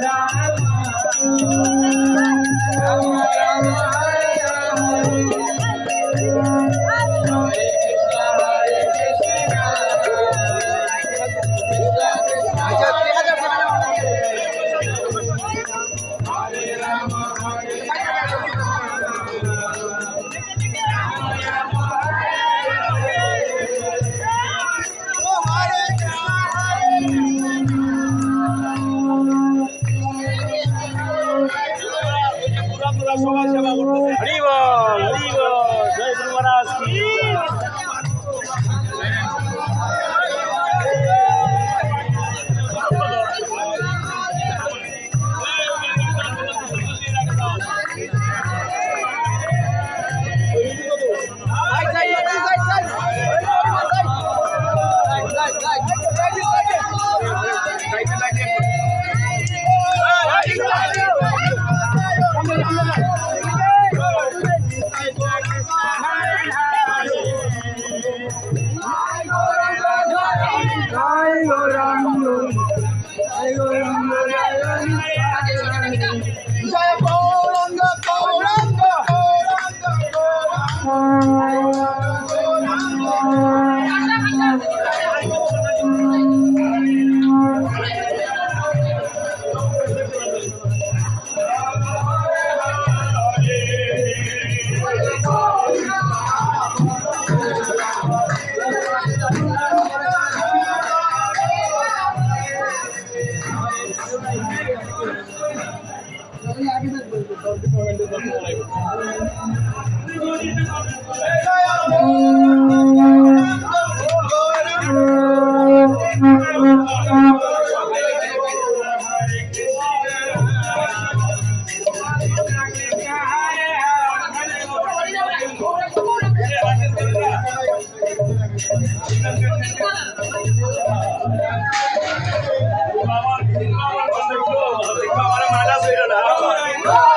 Rama Rama Rama জয় Bye.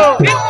no.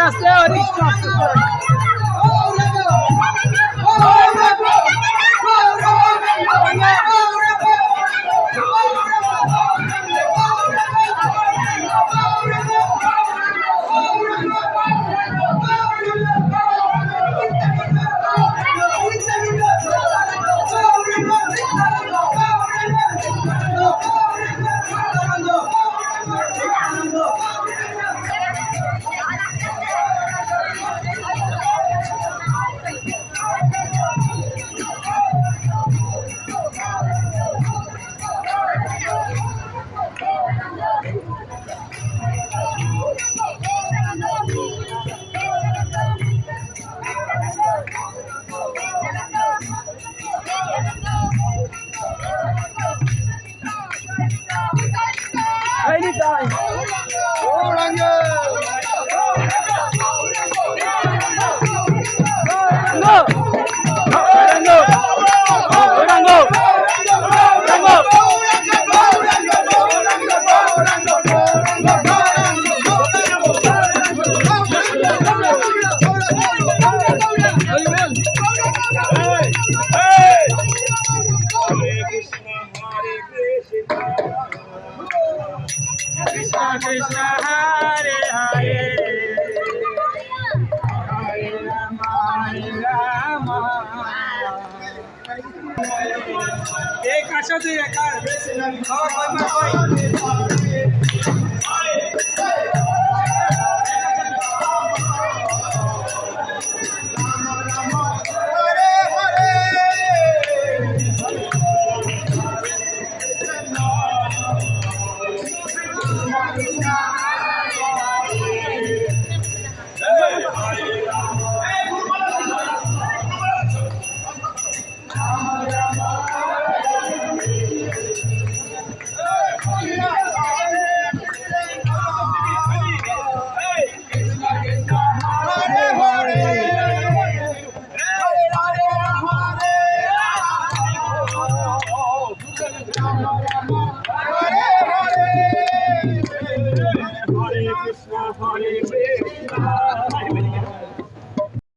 আস্তে আস্তে Go, go, go, go. এই কাছে তুই একা। খাওয়া কই কই